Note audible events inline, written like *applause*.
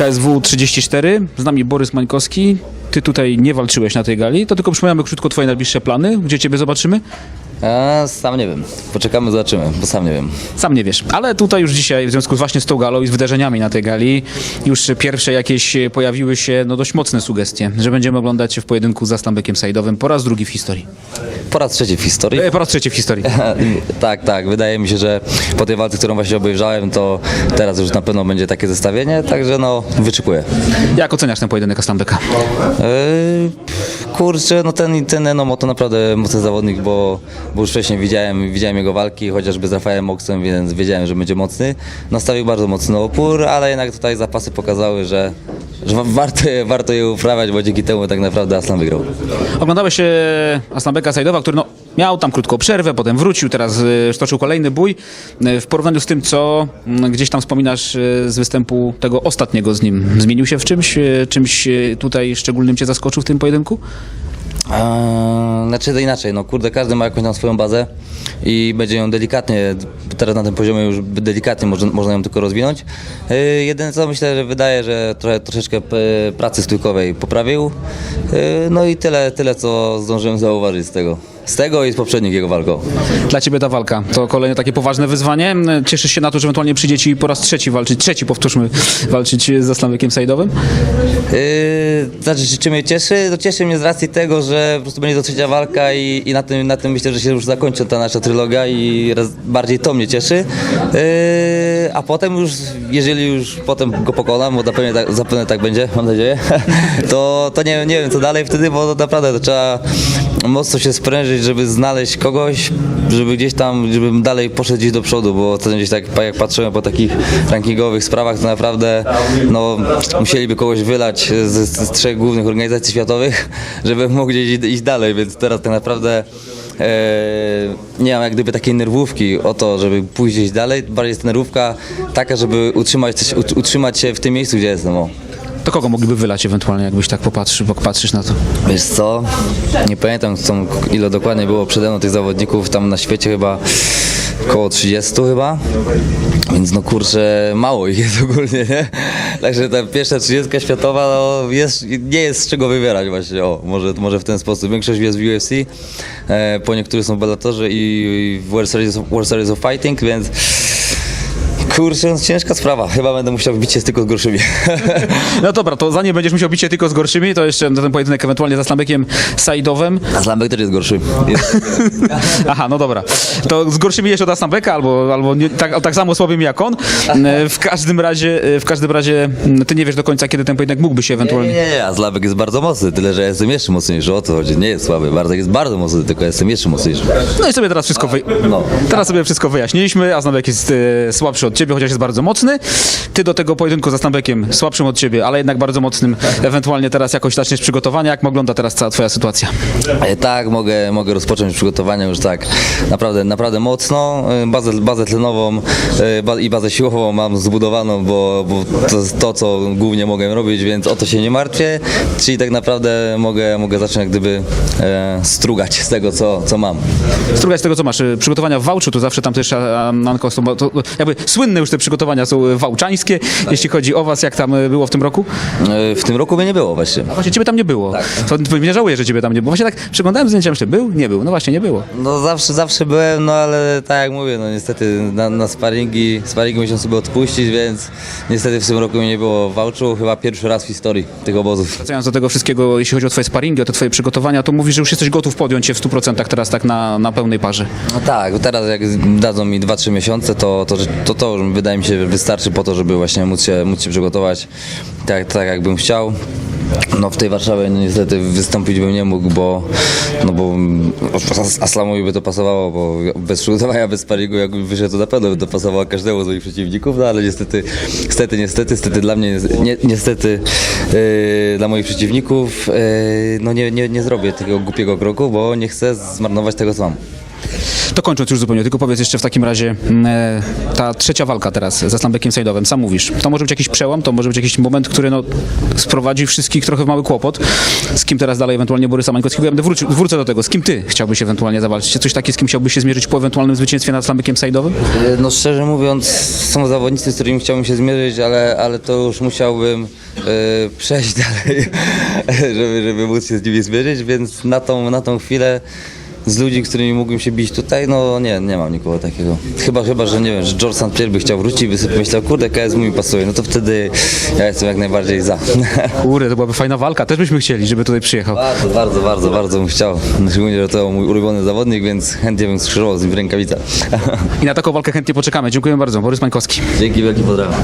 KSW 34, z nami Borys Mańkowski. Ty tutaj nie walczyłeś na tej gali, to tylko przypomniamy krótko twoje najbliższe plany, gdzie ciebie zobaczymy. A, sam nie wiem. Poczekamy, zobaczymy, bo sam nie wiem. Sam nie wiesz, ale tutaj już dzisiaj, w związku właśnie z tą galą i z wydarzeniami na tej gali, już pierwsze jakieś pojawiły się no, dość mocne sugestie, że będziemy oglądać się w pojedynku z Aslambekiem Saidowym po raz drugi w historii. Po raz trzeci w historii. E, po raz trzeci w historii. *laughs* tak, tak. Wydaje mi się, że po tej walce, którą właśnie obejrzałem, to teraz już na pewno będzie takie zestawienie, także no, wyczekuję. Jak oceniasz ten pojedynek Aslambeka? Yy, kurczę, no ten, ten Enomo to naprawdę mocny zawodnik, bo, bo już wcześniej widziałem, widziałem jego walki, chociażby z Rafaelem Oksem, więc wiedziałem, że będzie mocny. Nastawił bardzo mocny opór, ale jednak tutaj zapasy pokazały, że, że wa- warto, warto je uprawiać, bo dzięki temu tak naprawdę Aslan wygrał. Oglądałeś e, Aslambeka Sajdowa, który no, miał tam krótką przerwę, potem wrócił, teraz e, stoczył kolejny bój. E, w porównaniu z tym, co mm, gdzieś tam wspominasz z występu tego ostatniego z nim, zmienił się w czymś? Czymś tutaj szczególnym cię zaskoczył w tym pojedynku? Znaczy to inaczej, no kurde, każdy ma jakąś tam swoją bazę i będzie ją delikatnie, teraz na tym poziomie już delikatnie można, ją tylko rozwinąć. Eee, Jedyne co myślę, że wydaje, że trochę, troszeczkę p- pracy stójkowej poprawił. Eee, No i tyle, tyle co zdążyłem zauważyć z tego. Z tego i z poprzednich jego walką. Dla ciebie ta walka to kolejne takie poważne wyzwanie. Cieszysz się na to, że ewentualnie przyjdzie ci po raz trzeci walczyć, trzeci powtórzmy, walczyć z Aslambekiem Sajdowym? Yy, znaczy, czy, czy mnie cieszy? To cieszy mnie z racji tego, że po prostu będzie to trzecia walka i, i na, tym, na tym myślę, że się już zakończy ta nasza trylogia i raz bardziej to mnie cieszy. Yy, a potem już, jeżeli już potem go pokonam, bo zapewne tak, zapewne tak będzie, mam nadzieję, *laughs* to, to nie, nie wiem co dalej wtedy, bo naprawdę to trzeba mocno się sprężyć, żeby znaleźć kogoś, żeby gdzieś tam, żebym dalej poszedł gdzieś do przodu, bo to gdzieś tak jak patrzyłem po takich rankingowych sprawach, to naprawdę no, musieliby kogoś wylać z, z trzech głównych organizacji światowych, *laughs* żeby mógł gdzieś iść- dalej, więc teraz tak naprawdę e, nie mam jak gdyby takiej nerwówki o to, żeby pójść gdzieś dalej, bardziej jest nerwówka taka, żeby utrzymać, ut- utrzymać się w tym miejscu, gdzie jestem. To kogo mogliby wylać ewentualnie, jakbyś tak popatrzył, patrzysz na to? Wiesz co, nie pamiętam co, ile dokładnie było przede mną tych zawodników tam na świecie chyba około 30 chyba, więc no kurczę mało ich jest *laughs* ogólnie, nie? Także ta pierwsza 30 światowa no, jest, nie jest z czego wybierać właśnie, o, może, może w ten sposób. Większość jest w UFC, e, po niektórych są w Bellatorze i, i w World Series, World Series of Fighting, więc kurczę, no, ciężka sprawa, chyba będę musiał wbić się tylko z gorszymi. *laughs* No dobra, to zanim będziesz musiał bić się tylko z gorszymi, to jeszcze ten pojedynek ewentualnie z Aslambekiem Sajdowem. A Slambek też jest gorszy. Jest, *laughs* Aha, no dobra. To z gorszymi jeszcze od Asambeka, albo, albo nie, tak, tak samo słabym jak on. W każdym razie, w każdym razie ty nie wiesz do końca, kiedy ten pojedynek mógłby się Nie, nie, ewentualnie... nie, nie, a Zlabek jest bardzo mocny, tyle że ja jestem jeszcze mocniejszy, o to chodzi, nie jest słaby, Bartek jest bardzo mocny, tylko ja jestem jeszcze mocniejszy. No i sobie teraz wszystko, wy... No. teraz sobie wszystko wyjaśniliśmy. Asambek jest e, słabszy od ciebie, chociaż jest bardzo mocny. Ty do tego pojedynku z Aslambekiem słabszym od ciebie, ale jednak bardzo mocnym. Ewentualnie teraz jakoś zaczniesz przygotowania. Jak wygląda teraz cała twoja sytuacja? E, Tak, mogę, mogę rozpocząć przygotowania już tak naprawdę, naprawdę mocno. E, Bazę, bazę tlenową e, i bazę siłową mam zbudowaną, bo, bo to jest to, co głównie mogę robić, więc o to się nie martwię. Czyli tak naprawdę mogę, mogę zacząć jak gdyby e, strugać z tego, co, co mam. Strugać z tego, co masz. Przygotowania w Wałczu, to zawsze tam też Anko, to jakby słynne już te przygotowania są e, wałczańskie. Jeśli chodzi o was, jak tam e, było w tym roku? E, W tym roku mnie nie było właśnie. A właśnie ciebie tam nie było. To nie żałuję, że ciebie tam nie było. Właśnie tak przeglądałem zdjęcia, myślę, był? Nie był. No właśnie, nie było. No zawsze, zawsze byłem, no ale tak jak mówię, no niestety na, na sparingi, sparingi musiałem sobie odpuścić, więc niestety w tym roku mnie nie było Wałczu, chyba pierwszy raz w historii tych obozów. Wracając do tego wszystkiego, jeśli chodzi o twoje sparingi, o te twoje przygotowania, to mówisz, że już jesteś gotów podjąć się w 100% teraz tak na, na pełnej parze. No tak, teraz jak dadzą mi 2-3 miesiące, to to, to to już wydaje mi się wystarczy po to, żeby właśnie móc się, móc się przygotować tak, tak jakbym chciał. No w tej Warszawie no, niestety wystąpić bym nie mógł, bo, no bo As- Aslamowi by to pasowało, bo bez przygotowania, bez sparingu jakbym wyszedł, to na pewno by to pasowało każdemu z moich przeciwników, no ale niestety, niestety, niestety, niestety dla mnie, nie, niestety yy, dla moich przeciwników, yy, no nie, nie, nie zrobię tego głupiego kroku, bo nie chcę zmarnować tego, co mam. To kończąc już zupełnie, tylko powiedz jeszcze w takim razie, mm, e, ta trzecia walka teraz ze Slambekiem Sejdowem, sam mówisz, to może być jakiś przełom, to może być jakiś moment, który no, sprowadzi wszystkich trochę w mały kłopot. Z kim teraz dalej ewentualnie Borysa Mańkowskiego? Ja będę wrócił, wrócę do tego. Z kim ty chciałbyś ewentualnie zawalczyć? Coś takiego, z kim chciałbyś się zmierzyć po ewentualnym zwycięstwie nad Slambekiem Sejdowym? E, No szczerze mówiąc, są zawodnicy, z którymi chciałbym się zmierzyć, ale, ale to już musiałbym e, przejść *laughs* dalej, żeby, żeby móc się z nimi zmierzyć, więc na tą, na tą chwilę z ludzi, z którymi mógłbym się bić tutaj, no nie, nie mam nikogo takiego. Chyba, chyba, że nie wiem, że George St. Pierre by chciał wrócić i by sobie pomyślał, kurde, KSW mi pasuje, no to wtedy ja jestem jak najbardziej za. *laughs* Kurde, to byłaby fajna walka, też byśmy chcieli, żeby tutaj przyjechał. Bardzo, bardzo, bardzo, bardzo bym chciał. Szczególnie, że to mój ulubiony zawodnik, więc chętnie bym skrzyżował z nim w rękawicach. *laughs* I na taką walkę chętnie poczekamy. Dziękuję bardzo. Borys Mańkowski. Dzięki, wielki pozdrawiam.